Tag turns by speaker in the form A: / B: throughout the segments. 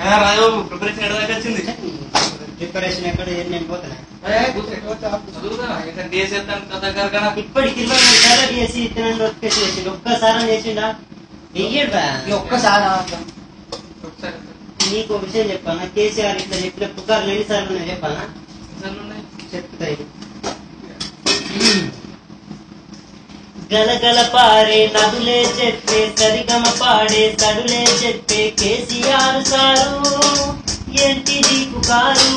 A: రాజు preparation ఎక్కడ దాకా వచ్చింది?
B: ప్రిపరేషన్ ఎక్కడ నేను పోతున్నా
A: కరకన
B: ఇప్పటికి చేసి ఇతను చేసిండు. ఒక్కసారి చేసిండా? వెయ్యడు
C: ఒక్కసారి
B: నీకు ఒక విషయం చెప్పానా కేసీఆర్ ఇట్లా చెప్పిన పుకార్లు ఎన్నిసార్లు ఉన్నాయి చెప్పానా చెప్తాయి గలగల పారే నదులే చెప్పే సరిగమ పాడే తడులే చెప్పే కేసీఆర్ సారు. ఏంటిది పుకారు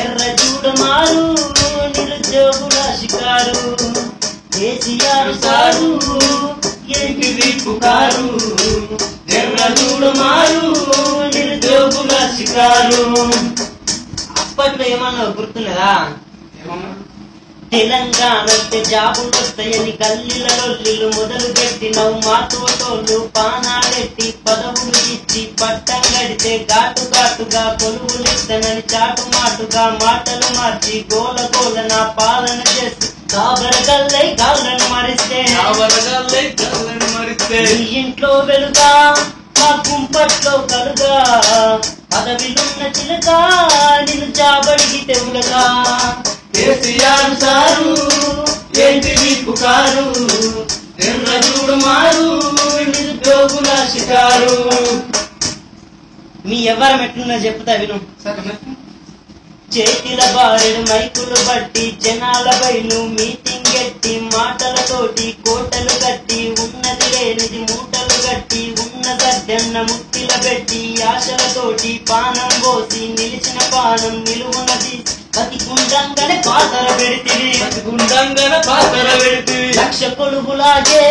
B: ఎర్ర చూడమారు నిరుద్యోగుల షికారు. కేసీఆర్ సారు ఏంటిది పుకారు ఎర్ర చూడమారు నిరుద్యోగుల షికారు. అప్పట్లో ఏమన్నా గుర్తున్నదా
A: ఏమన్నా
B: తెలంగాణ అంటే జాబులు వస్తాయని గల్లీల లొల్లిలు మొదలు పెట్టినవు మాతోటోళ్ళు పానాలెట్టి పదవులు ఇచ్చి పట్టం గడితే ఘాటు ఘాటుగా కొలువులు ఇస్తానని చాటు మాటుగా మాటలు మార్చి గోల గోల నా పాలన చేసి కాబర గల్లై గాలను మరిస్తే.
A: మరిస్తే.
B: ఇంట్లో వెలుగా మా కుంపట్లో కలుగా పదవిలున్న చిలక నిన్ను షికారు మీ ఎవరు మెట్లున్నా చెప్తా విను. చేతిల బారెడు మైకులు బట్టి జనాల బయలు మీటింగ్ ఎట్టి మాటలతోటి కోటలు కట్టి ఉన్నది లేనిది మూటలు కట్టి ఉన్న గడ్డన్న ముట్టిల పెట్టి ఆశలతోటి పానం పోసి నిలిచిన పానం నిలువున్నది. బతికుండంగానే పాతర పెడితే.
A: గుండంగన పాత్ర పెడితే.
B: లక్ష కొలుగులాగే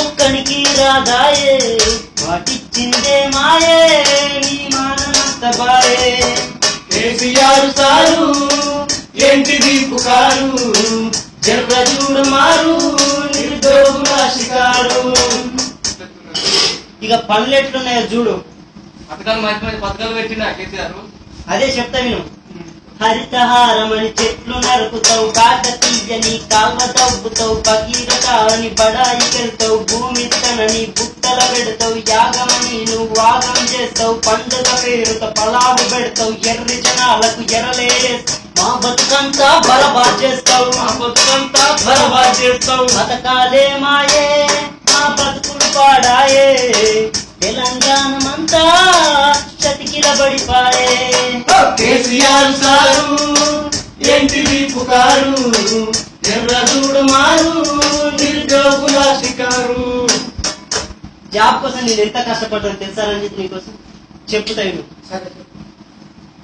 B: ఒక్కడికి రాదాయే. వాటిచ్చిందే మాయే నీ మానంత బాయే కేసీఆర్ సారు ఏంటిది పుకారు జర్ర చూడు మారు నిరుద్యోగుల షికారు. ఇక పనులు ఎట్లున్నాయో చూడు.
A: పథకాలు మంచి మంచి పథకాలు పెట్టిండా కేసీఆర్?
B: అదే చెప్తా విను. హరితహారమని చెట్లు నరుకుతావు కాకతీయని కాల్వ తవ్వుతావు భగీరథ అని బడాయికెళ్తావు భూమి తనని బుట్టల పెడతావు యాగమని నువ్వు వాగం చేస్తావు పండుగ పేరుతో పలావు పెడతావు ఎర్రి జనాలకు ఎరలే మా బతుకంతా బలబా చేస్తావు
A: మా బతుకంతా బలబా చేస్తావు.
B: బతకాలే మాయే మా బతుకులు పాడాయే తెలంగాణమంతా చతికిల పడిపాయే కేసీఆర్ సారు ఏంటిది పుకారు ఎర్ర చూడు మారు నిరుద్యోగుల షికారు. జాబ్ కోసం నేను ఎంత కష్టపడ్డాను తెలుసా రంజిత్ నీకోసం? చెప్పుతాయి
C: సరే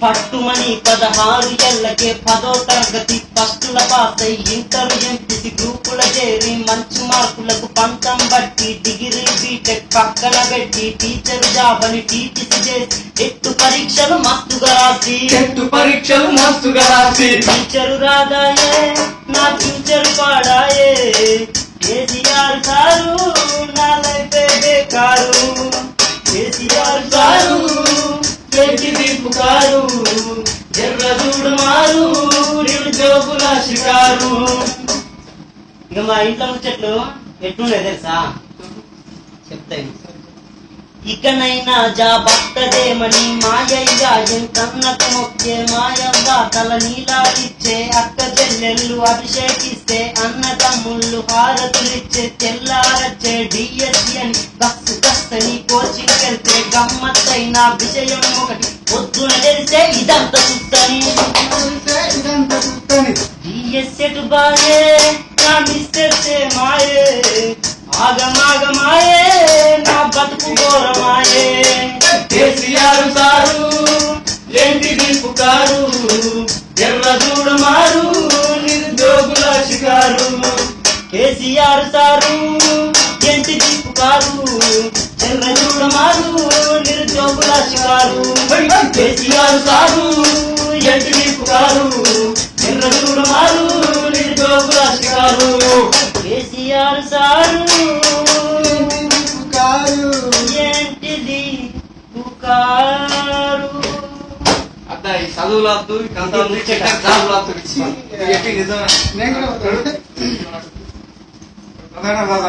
B: పట్టుమని పదహారు ఏళ్ళకే పదో తరగతి ఫస్టుల పాస్ అయి ఇంటర్ ఎంపీసీ గ్రూపుల చేరి మంచి మార్కులకు పంతం బట్టి డిగ్రీ బీటెక్ పక్కన పెట్టి టీచర్ జాబ్ అని టీచర్ చేసి ఎట్టు పరీక్షలు మస్తుగా రాసి.
A: చెట్టు పరీక్షలు మస్తుగా రాసి.
B: టీచరు రాదాయే నా ఫ్యూచర్ పాడాయే. కేసీఆర్ సారు నా లైఫ్ బేకారు ఏంటిది పుకారు ఎర్ర చూడు మారు నిరుద్యోగుల షికారు ఇక మా ఇంట్లో ముచ్చట్లు ఎట్లున్నాయి తెలుసా? చెప్తాను ఇకనైనా జా భక్తదేమని మాయగా ఎంతన్నకు మొక్కే మాయవ్వ తల నీలాడిచ్చే అక్క చెల్లెళ్ళు అభిషేకిస్తే అన్న తమ్ముళ్ళు హారతులిచ్చే తెల్లారచ్చే డిఎస్సి అని బస్సు కస్తని కోచింగ్ వెళ్తే గమ్మత్తైన విషయం ఒకటి. పొద్దున తెలిసే ఇదంతా చూస్తని
C: ఇదంతా
B: డిఎస్సెట్ బాయే? నా మిస్టర్స్ మాయే. ఆగమాగమాయే నా బతుకు ఘోరమాయే. కేసీఆర్ సారు ఏంటిది పుకారు ఎర్ర చూడు మారు నిరుద్యోగుల షికారు. కేసీఆర్ సారు ఏంటిది పుకారు ఎర్ర చూడు మారు నిరుద్యోగుల షికారు కేసీఆర్ సారు ఏంటిది పుకారు ఎర్ర చూడు మారు నిరుద్యోగుల షికారు కేసీఆర్ సారు
C: కారు
B: ఏంటిది పుకారు
A: అద్దా ఈ చదువులు వద్దు ఈ కథ వద్దు, ఈ చెట్టు జాబులు వద్దు. ఇది చెప్పి నిజమే ప్రధాన బాధ